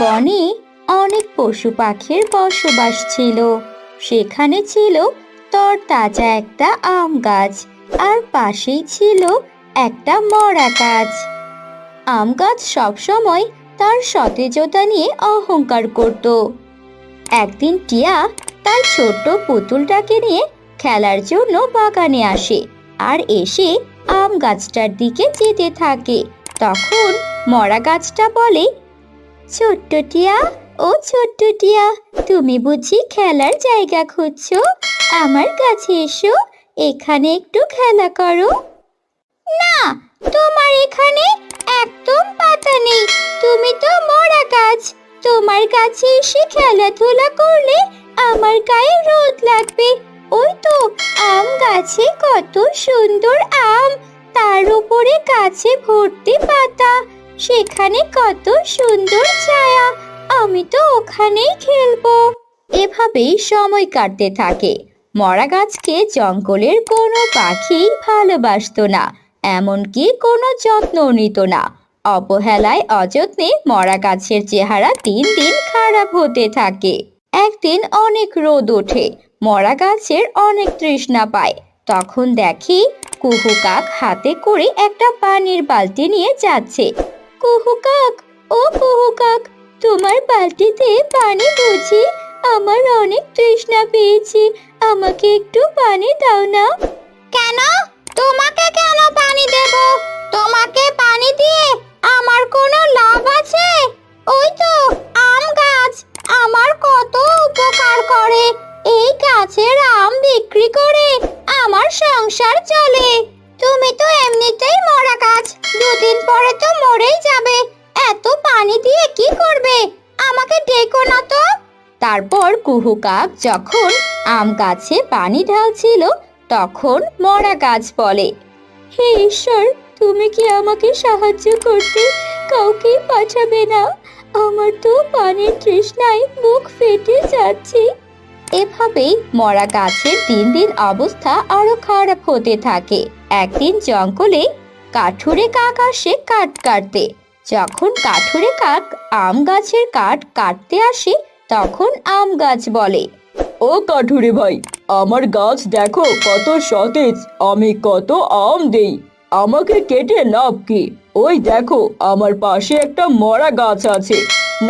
বনে অনেক পশু পাখির বসবাস ছিল। সেখানে ছিল তরতাজা একটা আম গাছ আর পাশেই ছিল একটা মরা গাছ। আম গাছ সবসময় তার সতেজতা নিয়ে অহংকার করত। একদিন টিয়া তার ছোট্ট পুতুলটাকে নিয়ে খেলার জন্য বাগানে আসে আর এসে আম গাছটার দিকে যেতে থাকে। তখন মরা গাছটা বলে ছোট্ট টিয়া, ও ছোট্ট টিয়া, তুমি বুঝি খেলার জায়গা খুঁজছো? আমার কাছে এসো, এখানে একটু খেলা করো। না, তোমার এখানে একদম পাতা নেই। তুমি তো মরা গাছ। তোমার কাছে এসে খেলাধুলা করলে আমার গায়ে রোদ লাগবে। ওই তো, আম গাছে কত সুন্দর আম। তার উপরে গাছে ভর্তি পাতা। সেখানে কত সুন্দর ছায়া। আমি তো ওখানেই খেলব। এভাবেই সময় কাটতে থাকে। মরা গাছকে জঙ্গলের কোনো পাখি ভালোবাসতো না, এমনকি কোনো যত্ন নিত না। অবহেলায় অযত্নে মরা গাছের চেহারা দিন দিন খারাপ হতে থাকে। একদিন অনেক রোদ ওঠে, মরা গাছের অনেক তৃষ্ণা পায়। তখন দেখি কুহু কাক হাতে করে একটা পানির বালতি নিয়ে যাচ্ছে। কুহু কাক, ও কুহু কাক, তোমার বালতিতে পানি বুঝি আমার অনেক তৃষ্ণা পেয়েছে, আমাকে একটু পানি দাও না। কেন? তোমাকে কেন পানি দেব? তোমাকে পানি দিয়ে কুহু কাক যখন আম গাছে পানি ঢালছিল, তখন মরা গাছ বলে, হে ঈশ্বর, তুমি কি আমাকে সাহায্য করতে কাউকে পাঠাবে না? আমার তো পানির তৃষ্ণায় মুখ ফেটে যাচ্ছে। এভাবেই মরা গাছের দিন দিন অবস্থা আরও খারাপ হতে থাকে। একদিন জঙ্গলে কাঠুরে কাক আসে কাঠ কাটতে। যখন কাঠুরে কাক আম গাছের কাঠ কাটতে আসে তখন আম গাছ বলে, ও কাঠুরে ভাই, আমার গাছ দেখো কত সতেজ, আমি কত আম দেই, আমাকে কেটে লাভ কি? ওই দেখো, আমার পাশে একটা মরা গাছ আছে,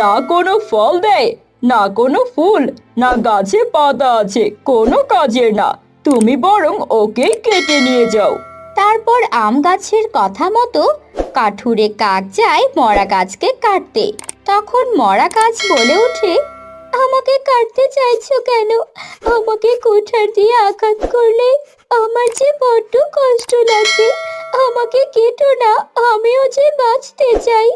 না কোনো ফল দেয়, না কোনো ফুল, না গাছে পাতা আছে, কোনো কাজের না, তুমি বরং ওকে কেটে নিয়ে যাও। তারপর আম গাছের কথা মতো কাঠুরে কাক যায় মরা গাছকে কাটতে। তখন মরা গাছ বলে ওঠে আমাকে কাটতে চাইছো কেন? আমাকে কুঠার দিয়ে আঘাত করলে আমার যে বড্ড কষ্ট লাগবে, আমাকে কেটো না, আমিও যে বাঁচতে চাই।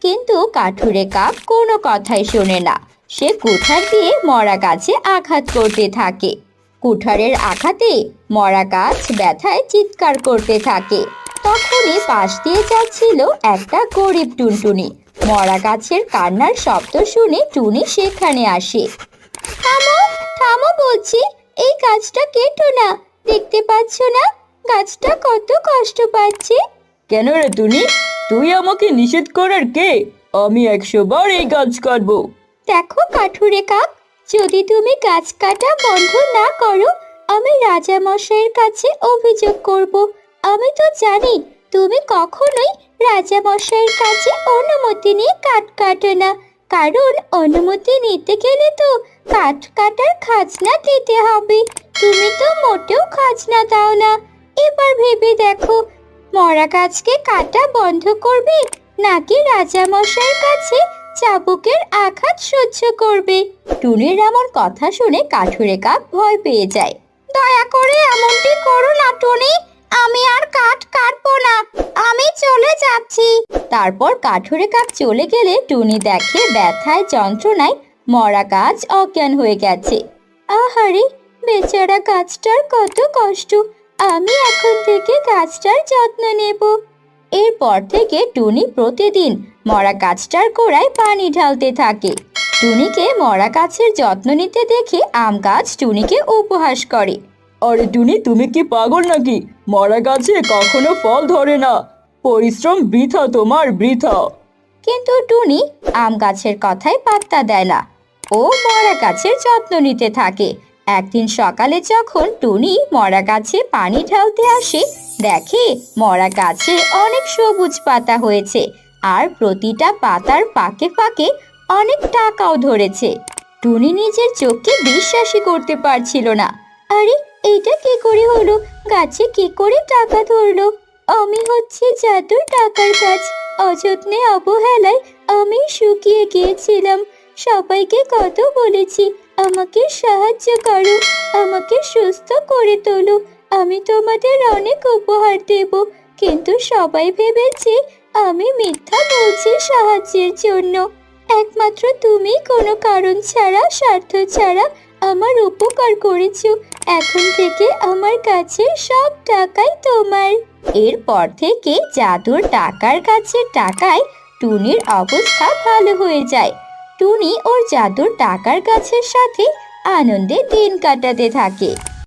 কিন্তু কাঠুরে কাক কোনো কথাই শোনে না। সে কুঠার দিয়ে মরা গাছে আঘাত করতে থাকে। কুঠারের আঘাতে মরা গাছ ব্যথায় চিৎকার করতে থাকে। তখনই পাশ দিয়ে যাচ্ছিল একটা গরিব টুনটুনি। মরা গাছের কান্নার শব্দ শুনে টুনি সেখানে আসে। থামো থামো বলছি এই গাছটা কেটো না দেখতে পাচ্ছ না? গাছটা কত কষ্ট পাচ্ছে। কেন রে টুনি? তুই আমাকে নিষেধ করার কে? আমি একশো বার এই গাছ কাটবো। দেখো কাঠুরে কাক যদি তুমি গাছ কাটা বন্ধ না করো আমি রাজা মশাইয়ের কাছে অভিযোগ করব। আমি তো জানি তুমি কখনোই রাজা মশাইয়ের কাছে অনুমতি নিয়ে কাঠ কাটো না। কারণ অনুমতি নিতে গেলে তো কাঠ কাটার খাজনা দিতে হবে। তুমি তো মোটেও খাজনা দাও না। এবার ভেবে দেখো, মরা গাছকে কাটা বন্ধ করবে নাকি রাজা মশাইয়ের কাছে চাবুকের আঘাত সহ্য করবে? টুনির এমন কথা শুনে কাঠুরে কাক ভয় পেয়ে যায়। দয়া করে এমনটি করো না, টুনি আমি আর কাঠ কাটবো না আমি চলে যাচ্ছি তারপর কাঠুরে কাক চলে গেলে টুনি দেখে ব্যথায়, যন্ত্রণায় মরা গাছ অজ্ঞান হয়ে গেছে। আহারে, বেচারা গাছটার কত কষ্ট। আমি এখন থেকে গাছটার যত্ন নেব। এরপর থেকে টুনি প্রতিদিন মরা গাছটার গোড়ায় পানি ঢালতে থাকে। টুনিকে মরা গাছের যত্ন নিতে দেখে আম গাছ টুনিকে উপহাস করে। আরে টুনি, তুমি কি পাগল নাকি? মরা গাছে কখনো ফল ধরে না। পরিশ্রম বৃথা, তোমার বৃথা। কিন্তু টুনি আম গাছের কথায় পাত্তা দেয় না। ও মরা গাছের যত্ন নিতে থাকে। একদিন সকালে যখন টুনি মরা গাছে পানি ঢালতে আসে, দেখে মরা গাছে অনেক সবুজ পাতা হয়েছে আর প্রতিটা পাতার পাকে পাকে অনেক টাকাও ধরেছে। টুনি নিজের চোখকে বিশ্বাসই করতে পারছিল না। আরে, এইটা কি করে হলো? গাছে কি করে টাকা ধরলো? আমি হচ্ছে জাদুর টাকার কাজ অযত্নে অবহেলায় আমি শুকিয়ে গিয়েছিলাম। সবাইকে কত বলেছি, আমাকে সাহায্য করো, আমাকে সুস্থ করে তোলো। আমি তোমাদের অনেক উপহার দেব, কিন্তু সবাই ভেবেছে আমি মিথ্যা বলছি সাহায্যের জন্য। একমাত্র তুমি কোনো কারণ ছাড়া, স্বার্থ ছাড়া আমার উপকার করেছ। এখন থেকে আমার কাছে সব টাকাই তোমার। এরপর থেকে জাদুর টাকার কাছে টাকায় টুনির অবস্থা ভালো হয়ে যায়। টুনি ওর জাদুর টাকার গাছের সাথে আনন্দে দিন কাটাতে থাকে।